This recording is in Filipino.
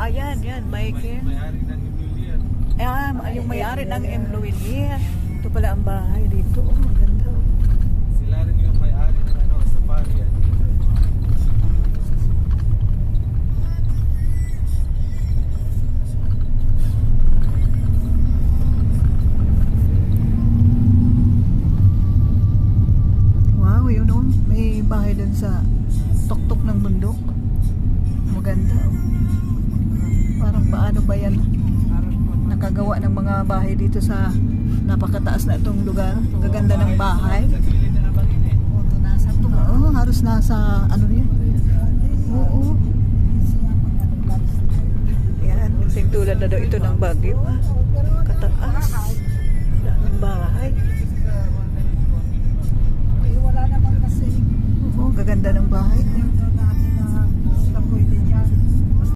Ayan, yan, Michael. May-ari ng Emilian. Ayan, yung may-ari ng M. Luilier. Ito pala ang bahay dito. Oh, maganda. oh. Sila rin yung may-ari ng ano, safari yan. Wow, yun oh. May bahay dun sa tuktok ng bundok. Maganda. oh. Paano ba yan? Nakagawa ng mga bahay dito sa napakataas na itong lugar. Gaganda ng bahay. Oo, halos nasa ano yan. Oo. Yan, kasing tulad na daw ito ng Baguio. Kataas. Daming bahay. Wala naman kasi. Oo, gaganda ng bahay.